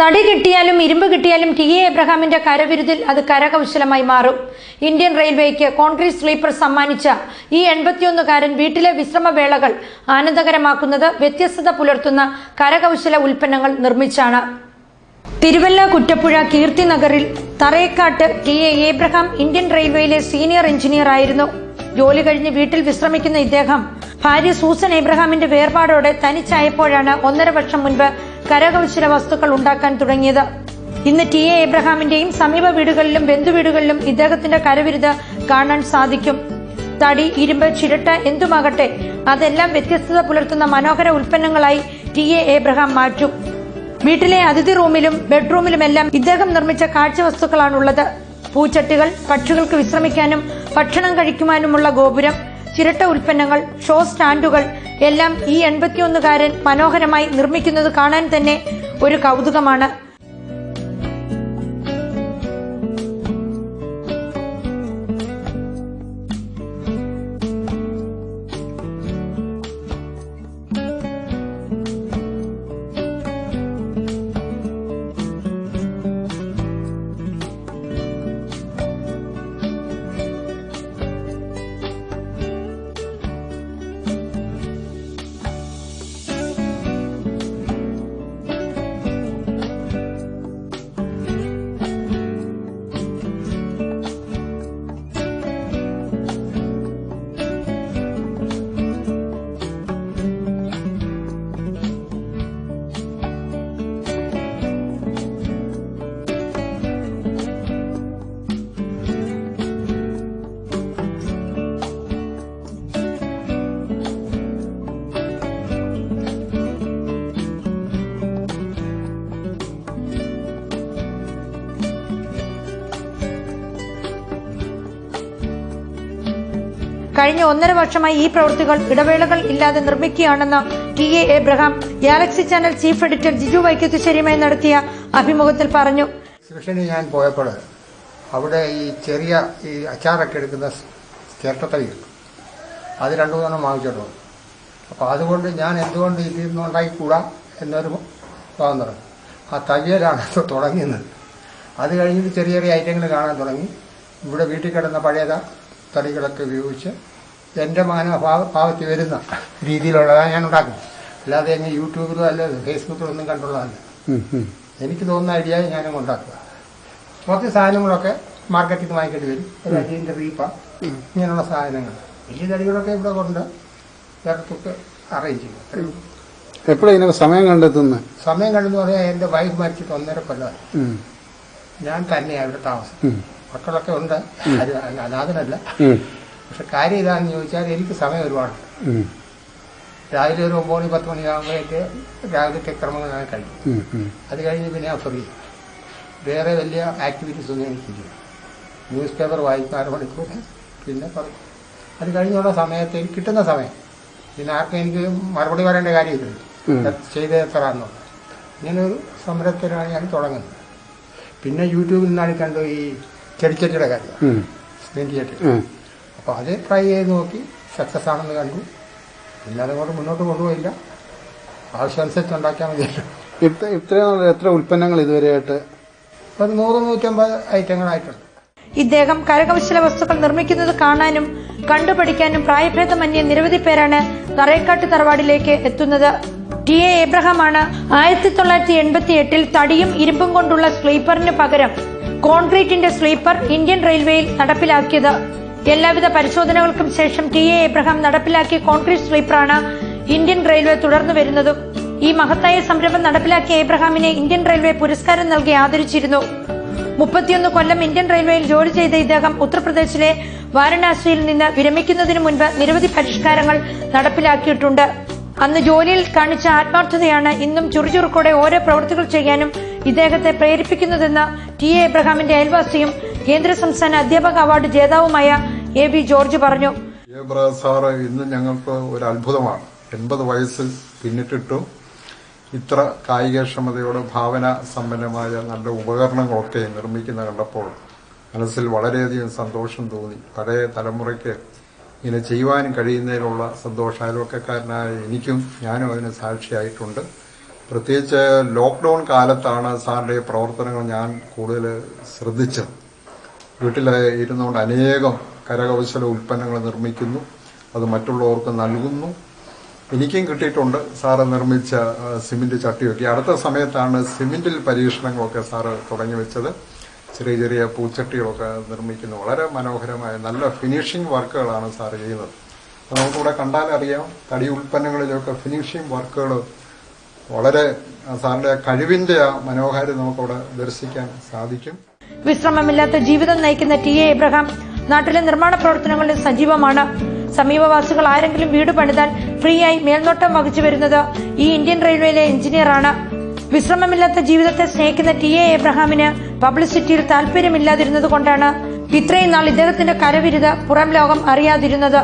തടി കിട്ടിയാലും ഇരുമ്പ് കിട്ടിയാലും ടി എ എബ്രഹാമിന്റെ കരവിരുതിൽ അത് കരകൗശലമായി മാറും. ഇന്ത്യൻ റെയിൽവേക്ക് കോൺക്രീറ്റ് സ്ലീപ്പർ സമ്മാനിച്ച ഈ എൺപത്തിയൊന്നുകാരൻ വീട്ടിലെ വിശ്രമവേളകൾ ആനന്ദകരമാക്കുന്നത് വ്യത്യസ്തത പുലർത്തുന്ന കരകൗശല ഉൽപ്പന്നങ്ങൾ നിർമ്മിച്ചാണ്. തിരുവല്ല കുറ്റപ്പുഴ കീർത്തി നഗറിൽ Tharayakkattu T A Abraham Indian റെയിൽവേയിലെ senior engineer ആയിരുന്നു. ജോലി കഴിഞ്ഞ് വീട്ടിൽ വിശ്രമിക്കുന്ന ഇദ്ദേഹം ഭാര്യ സൂസൻ ഏബ്രഹാമിന്റെ വേർപാടോടെ തനിച്ചായപ്പോഴാണ് ഒന്നര വർഷം മുൻപ് കരകൗശല വസ്തുക്കൾ ഉണ്ടാക്കാൻ തുടങ്ങിയത്. ഇന്ന് ടി എ എബ്രഹാമിന്റെയും സമീപ വീടുകളിലും ബന്ധുവീടുകളിലും ഇദ്ദേഹത്തിന്റെ കരവിരുത് കാണാൻ സാധിക്കും. തടി ഇരുമ്പ് ചിരട്ട എന്തുമാകട്ടെ അതെല്ലാം വ്യത്യസ്തത പുലർത്തുന്ന മനോഹര ഉൽപ്പന്നങ്ങളായി ടി എ എബ്രഹാം മാറ്റും. വീട്ടിലെ അതിഥി റൂമിലും ബെഡ്റൂമിലുമെല്ലാം ഇദ്ദേഹം നിർമ്മിച്ച കാഴ്ചവസ്തുക്കളാണുള്ളത്. പൂച്ചട്ടികൾ പക്ഷികൾക്ക് വിശ്രമിക്കാനും ഭക്ഷണം കഴിക്കുവാനുമുള്ള ഗോപുരം ചിരട്ട ഉൽപ്പന്നങ്ങൾ ഷോ സ്റ്റാൻഡുകൾ എല്ലാം ഈ എൺപത്തിയൊന്നുകാരൻ മനോഹരമായി നിർമ്മിക്കുന്നത് കാണാൻ തന്നെ ഒരു കൗതുകമാണ്. കഴിഞ്ഞ ഒന്നര വർഷമായി ഈ പ്രവൃത്തികൾ ഇടവേളകൾ ഇല്ലാതെ നിർമ്മിക്കുകയാണെന്ന് T A Abraham Galaxy channel chief editor Jiju വൈക്കത്തുശ്ശേരിയുമായി നടത്തിയ അഭിമുഖത്തിൽ പറഞ്ഞു. എക്സിബിഷന് ഞാൻ പോയപ്പോൾ അവിടെ ഈ ചെറിയ ഈ അച്ചാറൊക്കെ എടുക്കുന്ന ചിരട്ടത്തൈകൾ അത് രണ്ടു മൂന്നെണ്ണം വാങ്ങിച്ചോണ്ട് വന്നു. അതുകൊണ്ട് ഞാൻ എന്തുകൊണ്ട് ഇതിൽ നിന്ന് ഉണ്ടാക്കിക്കൂടാ എന്നൊരു തോന്നുന്നത് ആ തയ്യലാണ് തുടങ്ങിയത്. അത് കഴിഞ്ഞിട്ട് ചെറിയ ചെറിയ ഐറ്റങ്ങൾ കാണാൻ തുടങ്ങി. ഇവിടെ വീട്ടിൽ കിടന്ന പഴയ തടികളൊക്കെ ഉപയോഗിച്ച് എന്റെ മാനഭാവ ഭാവത്തിൽ വരുന്ന രീതിയിലുള്ളതാണ് ഞാൻ ഉണ്ടാക്കുന്നത് അല്ലാതെ എങ്ങനെ യൂട്യൂബിലോ അല്ല ഫേസ്ബുക്കിലോ ഒന്നും കണ്ടുള്ളതല്ല. എനിക്ക് തോന്നുന്ന ഐഡിയ ഞാനും ഉണ്ടാക്കുക കുറച്ച് സാധനങ്ങളൊക്കെ മാർക്കറ്റിൽ നിന്ന് വാങ്ങിക്കേണ്ടി വരും. ഒരു അരിന്റെ റീപ്പ. ഇങ്ങനെയുള്ള സാധനങ്ങൾ. വലിയ തടികളൊക്കെ ഇവിടെ കൊണ്ട് വേറെത്തൊക്കെ അറേഞ്ച് ചെയ്യും. എപ്പോഴും സമയം കണ്ടെത്തുന്നത് സമയം കണ്ടെന്ന് പറയാൻ എന്റെ വൈഫ് മരിച്ചിട്ട് ഒന്നര കൊല്ലമായി. ഞാൻ തന്നെയാണ് ഇവിടെ താമസം മക്കളൊക്കെ ഉണ്ട്. അനാഥനല്ല. പക്ഷെ കാര്യം ഇതാണെന്ന് ചോദിച്ചാൽ എനിക്ക് സമയം ഒരുപാട്. രാവിലെ ഒരു ഒമ്പത് മണി പത്ത് മണിയാകുമ്പോഴേക്ക് രാവിലത്തെ ക്രമങ്ങൾ ഞാൻ കഴിയും അത് കഴിഞ്ഞ് പിന്നെ ഞാൻ ഫ്രീ വേറെ വലിയ ആക്ടിവിറ്റീസ് ഒന്നും എനിക്കില്ല ന്യൂസ് പേപ്പർ വായിക്കും അരമണിക്കൂർ പിന്നെ പറയും അത് കഴിഞ്ഞുള്ള സമയത്ത് എനിക്ക് കിട്ടുന്ന സമയം. പിന്നെ ആർക്കും എനിക്ക് മറുപടി പറയേണ്ട കാര്യമില്ല. ചെയ്ത് തരാമെന്നുള്ളത് ഇങ്ങനെ ഒരു സംരംഭത്തിനാണ് ഞാൻ തുടങ്ങുന്നത്. പിന്നെ യൂട്യൂബിൽ നിന്നാണ് കണ്ടു ഈ ചെടിച്ചട്ടിയുടെ കാര്യം. സ്ക്രീൻ ചെട്ടി അപ്പോൾ അത് ട്രൈ ചെയ്ത് നോക്കി സക്സസ് ആണെന്ന് കണ്ടു. പിന്നെ അതുകൊണ്ട് മുന്നോട്ട് കൊണ്ടുപോയില്ല. ആവശ്യമനുസരിച്ച് ഉണ്ടാക്കിയാൽ മതിയല്ലോ. ഇത്ര ഇത്രയും എത്ര ഉൽപ്പന്നങ്ങൾ ഇതുവരെയായിട്ട്? ഒരു നൂറ് നൂറ്റമ്പത് ഐറ്റങ്ങളായിട്ടുണ്ട്. ഇദ്ദേഹം കരകൗശല വസ്തുക്കൾ നിർമ്മിക്കുന്നത് കാണാനും കണ്ടുപഠിക്കാനും പ്രായഭേദമന്യേ നിരവധി പേരാണ് തറയക്കാട്ട് തറവാടിലേക്ക് എത്തുന്നത്. ടി എ എബ്രഹാമാണ് ആയിരത്തി തൊള്ളായിരത്തി എൺപത്തി എട്ടിൽ തടിയും ഇരുമ്പും കൊണ്ടുള്ള സ്ലീപ്പറിന് പകരം കോൺക്രീറ്റിന്റെ സ്ലീപ്പർ ഇന്ത്യൻ റെയിൽവേയിൽ നടപ്പിലാക്കിയത്. എല്ലാവിധ പരിശോധനകൾക്കും ശേഷം ടി എ എബ്രഹാം നടപ്പിലാക്കിയ കോൺക്രീറ്റ് സ്ലീപ്പറാണ് ഇന്ത്യൻ റെയിൽവേ തുടർന്നു വരുന്നത്. ഈ മഹത്തായ സംരംഭം നടപ്പിലാക്കിയ എബ്രഹാമിനെ ഇന്ത്യൻ റെയിൽവേ പുരസ്കാരം നൽകി ആദരിച്ചിരുന്നു. മുപ്പത്തിയൊന്ന് കൊല്ലം ഇന്ത്യൻ റെയിൽവേയിൽ ജോലി ചെയ്ത ഇദ്ദേഹം ഉത്തർപ്രദേശിലെ വാരണാസിയിൽ നിന്ന് വിരമിക്കുന്നതിനു മുൻപ് നിരവധി പരിഷ്കാരങ്ങൾ നടപ്പിലാക്കിയിട്ടുണ്ട്. അന്ന് ജോലിയിൽ കാണിച്ച ആത്മാർത്ഥതയാണ് ഇന്നും ചുറുചുറുക്കോടെ ഓരോ പ്രവൃത്തികൾ ചെയ്യാനും ഇദ്ദേഹത്തെ പ്രേരിപ്പിക്കുന്നതെന്ന് ടി എ എബ്രഹാമിന്റെ അയൽവാസിയും കേന്ദ്ര സംസ്ഥാന അധ്യാപക അവാർഡ് ജേതാവുമായ എ ബി ജോർജ് പറഞ്ഞു. സാറ് ഇന്ന് ഞങ്ങൾക്ക് ഒരു അത്ഭുതമാണ്. എൺപത് വയസ്സ് പിന്നിട്ടിട്ടും ഇത്ര കായികക്ഷമതയോടെ ഭാവന സമ്പന്നമായ നല്ല ഉപകരണങ്ങളൊക്കെ നിർമ്മിക്കുന്ന കണ്ടപ്പോൾ മനസ്സിൽ വളരെയധികം സന്തോഷം തോന്നി. പഴയ തലമുറയ്ക്ക് ഇങ്ങനെ ചെയ്യുവാനും കഴിയുന്നതിനുള്ള സന്തോഷം അയൽവക്കക്കാരനായ എനിക്കും ഞാനും അതിന് സാക്ഷിയായിട്ടുണ്ട്. പ്രത്യേകിച്ച് ലോക്ക്ഡൗൺ കാലത്താണ് സാറിന്റെ ഈ പ്രവർത്തനങ്ങൾ ഞാൻ കൂടുതൽ ശ്രദ്ധിച്ചത്. വീട്ടിൽ ഇരുന്നുകൊണ്ട് അനേകം കരകൗശല ഉൽപ്പന്നങ്ങൾ നിർമ്മിക്കുന്നു. അത് മറ്റുള്ളവർക്ക് നൽകുന്നു. എനിക്കും കിട്ടിയിട്ടുണ്ട് സാറ് നിർമ്മിച്ച സിമെന്റ് ചട്ടിയൊക്കെ. അടുത്ത സമയത്താണ് സിമന്റിൽ പരീക്ഷണങ്ങളൊക്കെ സാറ് തുടങ്ങി വെച്ചത്. ചെറിയ ചെറിയ പൂച്ചട്ടികളൊക്കെ നിർമ്മിക്കുന്നു. വളരെ മനോഹരമായ നല്ല ഫിനിഷിംഗ് വർക്കുകളാണ് സാറ് ചെയ്യുന്നത്. നമുക്കിവിടെ കണ്ടാലറിയാം തടി ഉൽപ്പന്നങ്ങളിലൊക്കെ ഫിനിഷിംഗ് വർക്കുകൾ വളരെ സാറിന്റെ കഴിവിന്റെ ആ മനോഹാരി നമുക്കവിടെ ദർശിക്കാൻ സാധിക്കും. വിശ്രമമില്ലാത്ത ജീവിതം നയിക്കുന്ന ടി എ എബ്രഹാം നാട്ടിലെ നിർമ്മാണ പ്രവർത്തനങ്ങളിൽ സജീവമാണ്. സമീപവാസികൾ ആരെങ്കിലും വീട് പണിതാൽ ഫ്രീ ആയി മേൽനോട്ടം വഹിച്ചു വരുന്നത് ഈ ഇന്ത്യൻ റെയിൽവേയിലെ എഞ്ചിനീയറാണ്. വിശ്രമമില്ലാത്ത ജീവിതത്തെ സ്നേഹിക്കുന്ന ടി എ എബ്രഹാമിന് പബ്ലിസിറ്റിയിൽ താല്പര്യമില്ലാതിരുന്നത് കൊണ്ടാണ് ഇത്രയും നാൾ ഇദ്ദേഹത്തിന്റെ കരവിരുത് പുറം ലോകം അറിയാതിരുന്നത്.